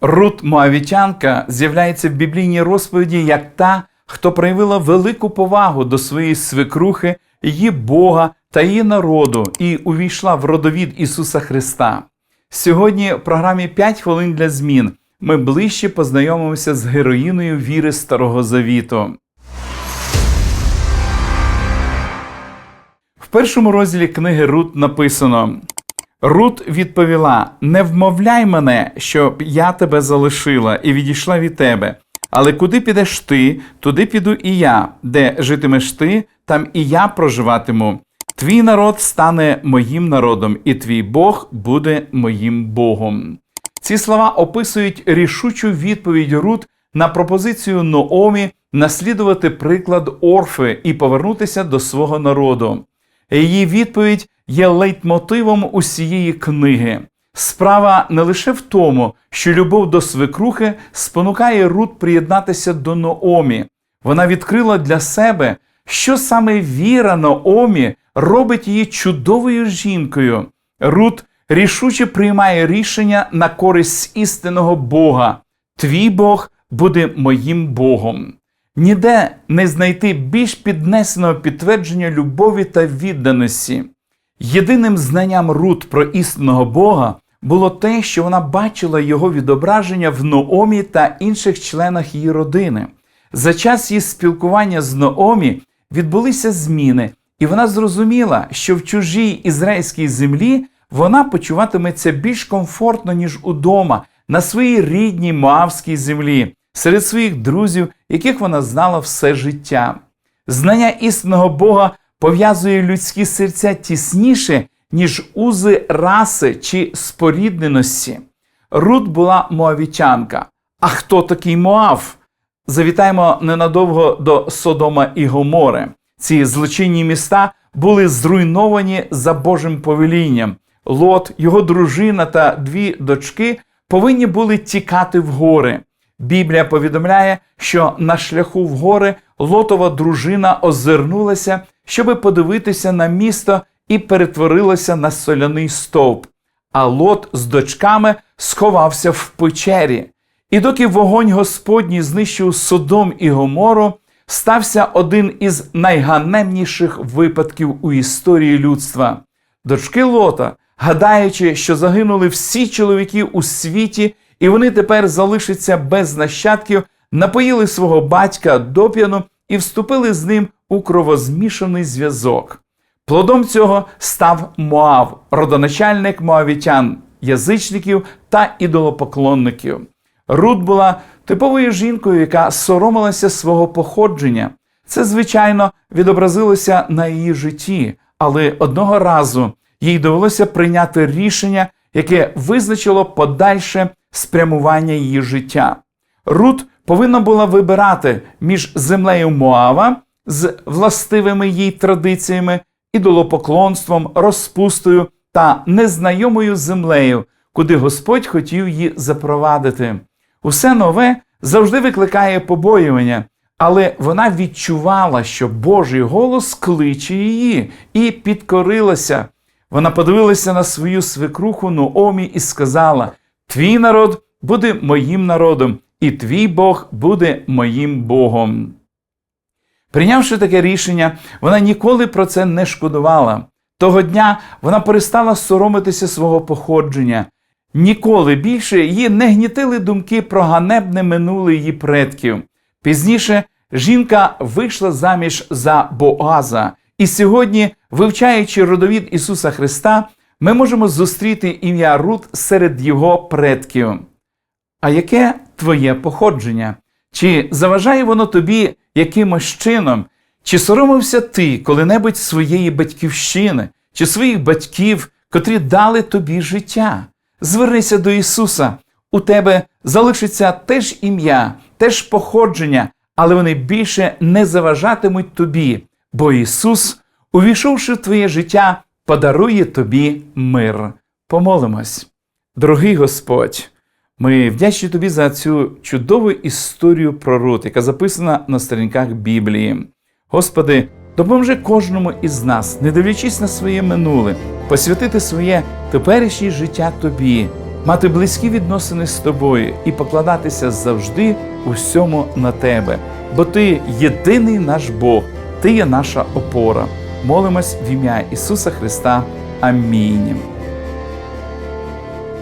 Рут Моавітянка з'являється в біблійній розповіді як та, хто проявила велику повагу до своєї свекрухи, її Бога та її народу і увійшла в родовід Ісуса Христа. Сьогодні в програмі «5 хвилин для змін ми ближче познайомимося з героїною віри Старого Завіту. В першому розділі книги Рут написано: Рут відповіла: Не вмовляй мене, щоб я тебе залишила і відійшла від тебе. Але куди підеш ти, туди піду і я, де житимеш ти, там і я проживатиму. Твій народ стане моїм народом, і твій Бог буде моїм Богом. Ці слова описують рішучу відповідь Рут на пропозицію Ноомі наслідувати приклад Орфи і повернутися до свого народу. Її відповідь є лейтмотивом усієї книги. Справа не лише в тому, що любов до свекрухи спонукає Рут приєднатися до Ноомі. Вона відкрила для себе, що саме віра Ноомі робить її чудовою жінкою. Рут рішуче приймає рішення на користь істинного Бога. Твій Бог буде моїм Богом. Ніде не знайти більш піднесеного підтвердження любові та відданості. Єдиним знанням Рут про істинного Бога було те, що вона бачила його відображення в Ноомі та інших членах її родини. За час її спілкування з Ноомі відбулися зміни, і вона зрозуміла, що в чужій ізраїльській землі вона почуватиметься більш комфортно, ніж удома, на своїй рідній Моавській землі, серед своїх друзів, яких вона знала все життя. Знання істинного Бога пов'язує людські серця тісніше, ніж узи раси чи спорідненості. Рут була моавітянка. А хто такий Моав? Завітаємо ненадовго до Содома і Гомори. Ці злочинні міста були зруйновані за Божим повелінням. Лот, його дружина та дві дочки повинні були тікати в гори. Біблія повідомляє, що на шляху в гори Лотова дружина озирнулася, щоби подивитися на місто і перетворилася на соляний стовп. А Лот з дочками сховався в печері. І доки вогонь Господній знищив Содом і Гомору, стався один із найганебніших випадків у історії людства. Дочки Лота, гадаючи, що загинули всі чоловіки у світі, і вони тепер залишаться без нащадків, напоїли свого батька доп'яну і вступили з ним у кровозмішаний зв'язок. Плодом цього став Моав, родоначальник моавітян, язичників та ідолопоклонників. Рут була типовою жінкою, яка соромилася свого походження. Це, звичайно, відобразилося на її житті, але одного разу їй довелося прийняти рішення, яке визначило подальше спрямування її життя. Рут повинна була вибирати між землею Моава з властивими їй традиціями, ідолопоклонством, розпустою та незнайомою землею, куди Господь хотів її запровадити. Усе нове завжди викликає побоювання, але вона відчувала, що Божий голос кличе її і підкорилася. Вона подивилася на свою свекруху Ноомі і сказала: Твій народ буде моїм народом, і твій Бог буде моїм Богом. Прийнявши таке рішення, вона ніколи про це не шкодувала. Того дня вона перестала соромитися свого походження. Ніколи більше її не гнітили думки про ганебне минуле її предків. Пізніше жінка вийшла заміж за Боаза, і сьогодні, вивчаючи родовід Ісуса Христа, ми можемо зустріти ім'я Рут серед його предків. А яке твоє походження? Чи заважає воно тобі якимось чином? Чи соромився ти коли-небудь своєї батьківщини, чи своїх батьків, котрі дали тобі життя? Звернися до Ісуса. У тебе залишиться теж ім'я, теж походження, але вони більше не заважатимуть тобі, бо Ісус, увійшовши в твоє життя, подарує тобі мир. Помолимось. Дорогий Господь, ми вдячні тобі за цю чудову історію про Рут, яка записана на сторінках Біблії. Господи, допоможи кожному із нас, не дивлячись на своє минуле, посвятити своє теперішнє життя Тобі, мати близькі відносини з тобою і покладатися завжди у всьому на тебе, бо Ти єдиний наш Бог, Ти є наша опора. Молимось в ім'я Ісуса Христа. Амінь.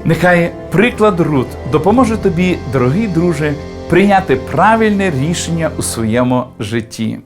Нехай приклад Рут допоможе тобі, дорогий друже, прийняти правильне рішення у своєму житті.